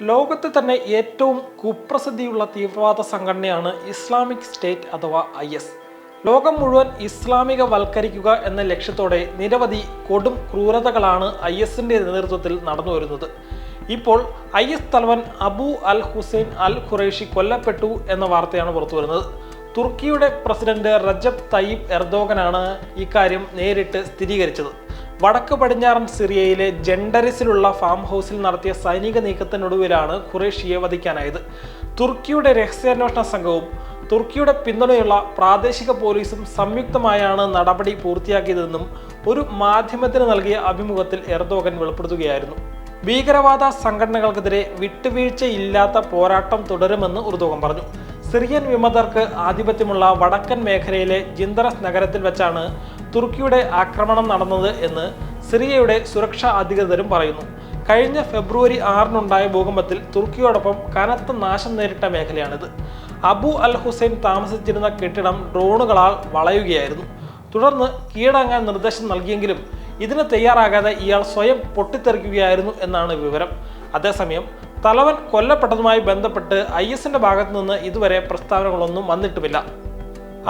ലോകത്തെ തന്നെ ഏറ്റവും കുപ്രസിദ്ധിയുള്ള തീവ്രവാദ സംഘടനയാണ് ഇസ്ലാമിക് സ്റ്റേറ്റ് അഥവാ ഐ എസ്. ലോകം മുഴുവൻ ഇസ്ലാമിക വൽക്കരിക്കുക എന്ന ലക്ഷ്യത്തോടെ നിരവധി കൊടും ക്രൂരതകളാണ് ഐ എസിന്റെ നേതൃത്വത്തിൽ നടന്നു വരുന്നത് ഇപ്പോൾ ഐ എസ് തലവൻ അബു അൽ ഹുസൈൻ അൽ ഖുറൈഷി കൊല്ലപ്പെട്ടു എന്ന വാർത്തയാണ് പുറത്തുവരുന്നത്. തുർക്കിയുടെ പ്രസിഡന്റ് റജബ് തയ്യിബ് എർദോഗനാണ് ഇക്കാര്യം നേരിട്ട് സ്ഥിരീകരിച്ചത്. വടക്ക് പടിഞ്ഞാറൻ സിറിയയിലെ ജെൻഡറിസിലുള്ള ഫാം ഹൗസിൽ നടത്തിയ സൈനിക നീക്കത്തിനൊടുവിലാണ് ഖുറേഷിയെ വധിക്കാനായത്. തുർക്കിയുടെ രഹസ്യാന്വേഷണ സംഘവും തുർക്കിയുടെ പിന്തുണയുള്ള പ്രാദേശിക പോലീസും സംയുക്തമായാണ് നടപടി പൂർത്തിയാക്കിയതെന്നും ഒരു മാധ്യമത്തിന് നൽകിയ അഭിമുഖത്തിൽ എർദോഗൻ വെളിപ്പെടുത്തുകയായിരുന്നു. ഭീകരവാദ സംഘടനകൾക്കെതിരെ വിട്ടുവീഴ്ചയില്ലാത്ത പോരാട്ടം തുടരുമെന്ന് ഉർദോഗൻ പറഞ്ഞു. സിറിയൻ വിമതർക്ക് ആധിപത്യമുള്ള വടക്കൻ മേഖലയിലെ ജിന്തറസ് നഗരത്തിൽ വെച്ചാണ് തുർക്കിയുടെ ആക്രമണം നടന്നത് എന്ന് സിറിയയുടെ സുരക്ഷാ അധികൃതരും പറയുന്നു. കഴിഞ്ഞ ഫെബ്രുവരി ആറിനുണ്ടായ ഭൂകമ്പത്തിൽ തുർക്കിയോടൊപ്പം കനത്ത നാശം നേരിട്ട മേഖലയാണിത്. അബു അൽ ഹുസൈൻ താമസിച്ചിരുന്ന കെട്ടിടം ഡ്രോണുകളാൽ വളയുകയായിരുന്നു. തുടർന്ന് കീഴടങ്ങാൻ നിർദ്ദേശം നൽകിയെങ്കിലും ഇതിന് തയ്യാറാകാതെ ഇയാൾ സ്വയം പൊട്ടിത്തെറിക്കുകയായിരുന്നു എന്നാണ് വിവരം. അതേസമയം തലവൻ കൊല്ലപ്പെട്ടതുമായി ബന്ധപ്പെട്ട് ഐ എസിന്റെ ഭാഗത്തു നിന്ന് ഇതുവരെ പ്രസ്താവനകളൊന്നും വന്നിട്ടുമില്ല.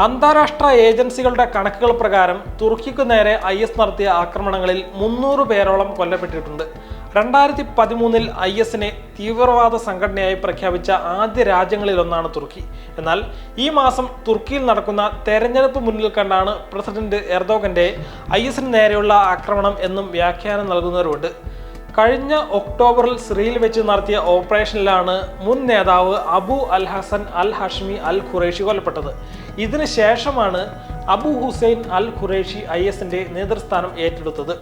അന്താരാഷ്ട്ര ഏജൻസികളുടെ കണക്കുകൾ പ്രകാരം തുർക്കിക്കു നേരെ ഐ എസ് നടത്തിയ ആക്രമണങ്ങളിൽ മുന്നൂറ് പേരോളം കൊല്ലപ്പെട്ടിട്ടുണ്ട്. രണ്ടായിരത്തി പതിമൂന്നിൽ ഐ എസിനെ തീവ്രവാദ സംഘടനയായി പ്രഖ്യാപിച്ച ആദ്യ രാജ്യങ്ങളിലൊന്നാണ് തുർക്കി. എന്നാൽ ഈ മാസം തുർക്കിയിൽ നടക്കുന്ന തെരഞ്ഞെടുപ്പ് മുന്നിൽ കണ്ടാണ് പ്രസിഡന്റ് എർദോഗന്റെ ഐ എസിന് നേരെയുള്ള ആക്രമണം എന്നും വ്യാഖ്യാനം നൽകുന്നവരുണ്ട് കഴിഞ്ഞ ഒക്ടോബറിൽ സിറിയയിൽ വെച്ച് നടത്തിയ ഓപ്പറേഷനിലാണ് മുൻ നേതാവ് അബു അൽ ഹസൻ അൽ ഹഷ്മി അൽ ഖുറേഷി കൊല്ലപ്പെട്ടത്. ഇതിനു ശേഷമാണ് Abu Hussain al Qureshi I എസിന്റെ നേതൃസ്ഥാനം ഏറ്റെടുത്തത്.